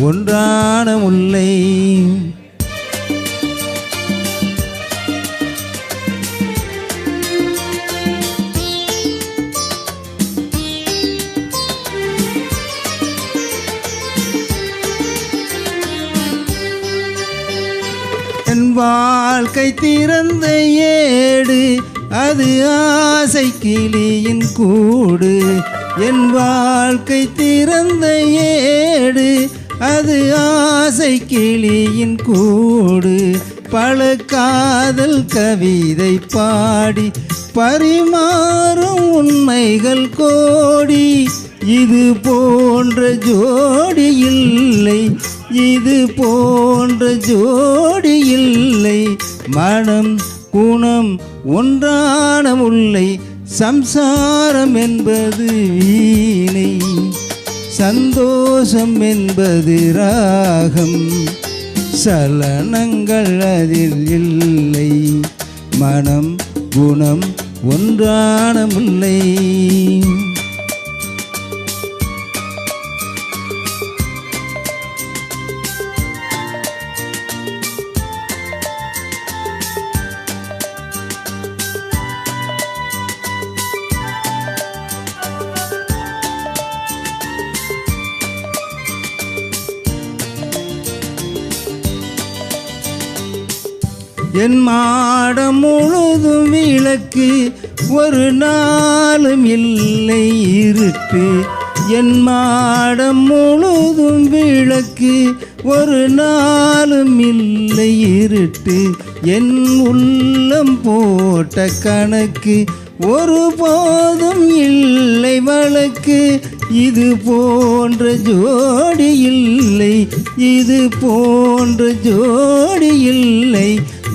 ஒன்றான முல்லை. என் வாழ்க்கை திறந்த ஏடு அது ஆசை கிளியின் கூடு. என் வாழ்க்கை திறந்த ஏடு அது ஆசை கிளியின் கூடு பல காதல் கவிதை பாடி பரிமாறும் உண்மைகள் கோடி. இது போன்ற ஜோடி இல்லை இது போன்ற ஜோடி இல்லை. மனம் குணம் ஒன்றான முல்லை சம்சாரம் என்பது வீணை. சந்தோஷம் என்பது ராகம். சலனங்கள் அதில் இல்லை. மனம் குணம் ஒன்றான முல்லை என் மாடம் முழுதும் விளக்கு ஒரு நாளும் இல்லை இருட்டு. என் மாடம் முழுதும் விளக்கு ஒரு நாளும் இல்லை இருட்டு. என் உள்ளம் போட்ட கணக்கு ஒரு போதும் இல்லை வழக்கு. இது போன்ற ஜோடி இல்லை இது போன்ற ஜோடி இல்லை.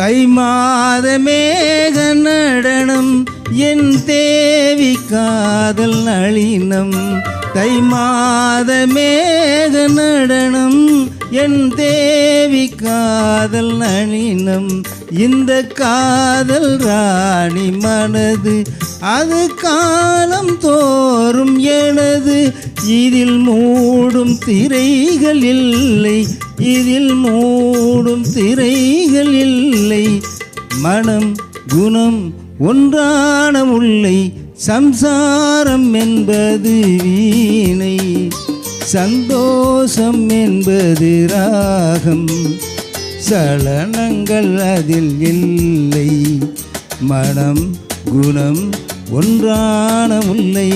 தை மாத மேக நடனம் என் தேவி காதல் நளினம். தை மாத மேக நடனம் என் தேவி காதல் நளினம் இந்த காதல் ராணி மனது. அது காலம் தோறும் எனது. இதில் மூடும் திரைகள் இல்லை இதில் மூடும் திரைகள் இல்லை. மனம் குணம் ஒன்றான உள்ளை சம்சாரம் என்பது வீணை. சந்தோஷம் என்பது ராகம். சலனங்கள் அதில் இல்லை. மனம் குணம் ஒன்றான முல்லை